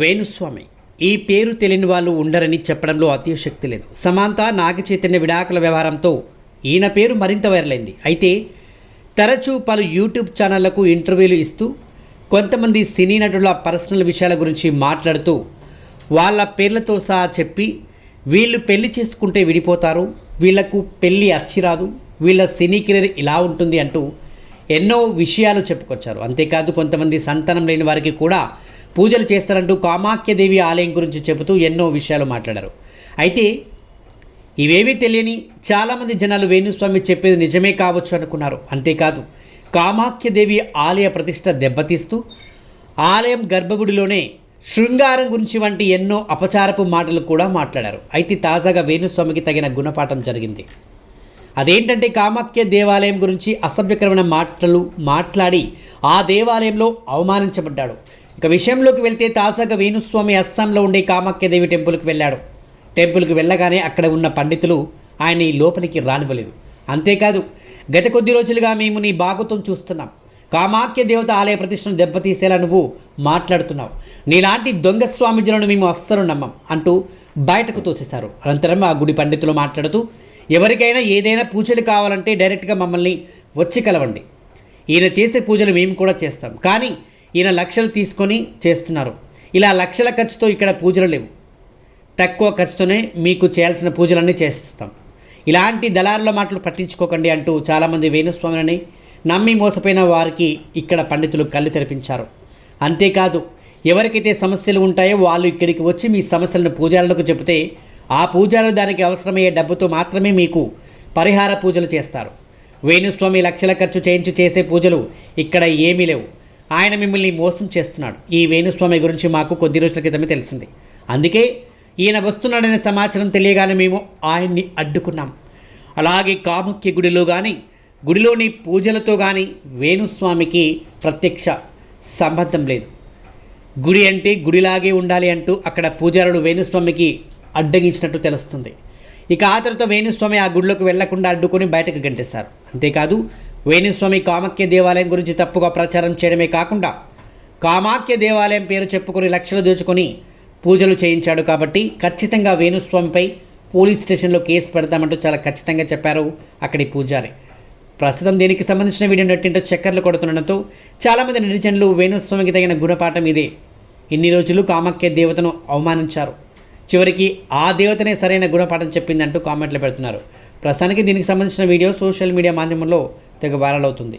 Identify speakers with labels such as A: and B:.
A: వేణుస్వామి. ఈ పేరు తెలియని వాళ్ళు ఉండరని చెప్పడంలో అతిశక్తి లేదు. సమాంత నాగ చైతన్య విడాకుల వ్యవహారంతో ఈయన పేరు మరింత వైరల్ అయింది అయితే తరచూ పలు యూట్యూబ్ ఛానళ్ళకు ఇంటర్వ్యూలు ఇస్తూ కొంతమంది సినీ నటుల పర్సనల్ విషయాల గురించి మాట్లాడుతూ వాళ్ళ పేర్లతో సహా చెప్పి వీళ్ళు పెళ్ళి చేసుకుంటే విడిపోతారు వీళ్ళకు పెళ్ళి అచ్చిరాదు వీళ్ళ సినీ కెరీర్ ఇలా ఉంటుంది అంటూ ఎన్నో విషయాలు చెప్పుకొచ్చారు. అంతేకాదు కొంతమంది సంతానం లేని వారికి కూడా పూజలు చేస్తారంటూ కామాఖ్యదేవి ఆలయం గురించి చెబుతూ ఎన్నో విషయాలు మాట్లాడారు. అయితే ఇవేవీ తెలియని చాలామంది జనాలు వేణుస్వామి చెప్పేది నిజమే కావచ్చు అనుకున్నారు. అంతేకాదు కామాఖ్యదేవి ఆలయ ప్రతిష్ట దెబ్బతీస్తూ ఆలయం గర్భగుడిలోనే శృంగారం గురించి వంటి ఎన్నో అపచారపు మాటలు కూడా మాట్లాడారు. అయితే తాజాగా వేణుస్వామికి తగిన గుణపాఠం జరిగింది. అదేంటంటే కామాఖ్య దేవాలయం గురించి అసభ్యకరమైన మాటలు మాట్లాడి ఆ దేవాలయంలో అవమానించబడ్డాడు. ఇక విషయంలోకి వెళ్తే తాజాగా వేణుస్వామి అస్సాంలో ఉండే కామాఖ్యదేవి టెంపుల్కి వెళ్ళాడు. టెంపుల్కి వెళ్ళగానే అక్కడ ఉన్న పండితులు ఆయన ఈ లోపలికి రానివ్వలేదు. అంతేకాదు గత కొద్ది రోజులుగా మేము నీ బాగుతం చూస్తున్నాం. కామాఖ్య దేవత ఆలయ ప్రతిష్టను దెబ్బతీసేలా నువ్వు మాట్లాడుతున్నావు. నీలాంటి దొంగ స్వామిజులను మేము అస్సలు నమ్మం అంటూ బయటకు తోసేశారు. అనంతరం ఆ గుడి పండితులు మాట్లాడుతూ ఎవరికైనా ఏదైనా పూజలు కావాలంటే డైరెక్ట్గా మమ్మల్ని వచ్చి కలవండి. ఈయన చేసే పూజలు మేము కూడా చేస్తాం. కానీ ఈయన లక్షలు తీసుకొని చేస్తున్నారు. ఇలా లక్షల ఖర్చుతో ఇక్కడ పూజలు లేవు. తక్కువ ఖర్చుతోనే మీకు చేయాల్సిన పూజలన్నీ చేస్తాం. ఇలాంటి దళారుల మాటలు పట్టించుకోకండి అంటూ చాలామంది వేణుస్వామిని నమ్మి మోసపోయిన వారికి ఇక్కడ పండితులు కళ్ళు తెరిపించారు. అంతేకాదు ఎవరికైతే సమస్యలు ఉంటాయో వాళ్ళు ఇక్కడికి వచ్చి మీ సమస్యలను పూజారులకు చెబితే ఆ పూజారులు దానికి అవసరమయ్యే డబ్బుతో మాత్రమే మీకు పరిహార పూజలు చేస్తారు. వేణుస్వామి లక్షల ఖర్చు చేయించి చేసే పూజలు ఇక్కడ ఏమీ లేవు. ఆయన మిమ్మల్ని మోసం చేస్తున్నాడు. ఈ వేణుస్వామి గురించి మాకు కొద్ది రోజుల క్రితమే తెలిసింది. అందుకే ఈయన వస్తున్నాడనే సమాచారం తెలియగానే మేము ఆయన్ని అడ్డుకున్నాం. అలాగే కాముఖ్య గుడిలో కానీ గుడిలోని పూజలతో కానీ వేణుస్వామికి ప్రత్యక్ష సంబంధం లేదు. గుడి అంటే గుడిలాగే ఉండాలి అంటూ అక్కడ పూజారుడు వేణుస్వామికి అడ్డగించినట్టు తెలుస్తుంది. ఇక ఆ తర్వాత వేణుస్వామి ఆ గుడిలోకి వెళ్ళకుండా అడ్డుకొని బయటకు గంటేశారు. అంతేకాదు వేణుస్వామి కామాఖ్య దేవాలయం గురించి తప్పుగా ప్రచారం చేయడమే కాకుండా కామాఖ్య దేవాలయం పేరు చెప్పుకొని లక్షలు దోచుకొని పూజలు చేయించాడు కాబట్టి ఖచ్చితంగా వేణుస్వామిపై పోలీస్ స్టేషన్లో కేసు పెడతామంటూ చాలా ఖచ్చితంగా చెప్పారు అక్కడి పూజారి. ప్రస్తుతం దీనికి సంబంధించిన వీడియో నెట్టింటో చక్కర్లు కొడుతుండటంతో చాలామంది నిరుజనులు వేణుస్వామికి తగిన గుణపాఠం ఇదే. ఇన్ని రోజులు కామాఖ్య దేవతను అవమానించారు. చివరికి ఆ దేవతనే సరైన గుణపాఠం చెప్పిందంటూ కామెంట్లు పెడుతున్నారు. ప్రస్తుతానికి దీనికి సంబంధించిన వీడియో సోషల్ మీడియా మాధ్యమంలో తెగ వైరల్ అవుతుంది.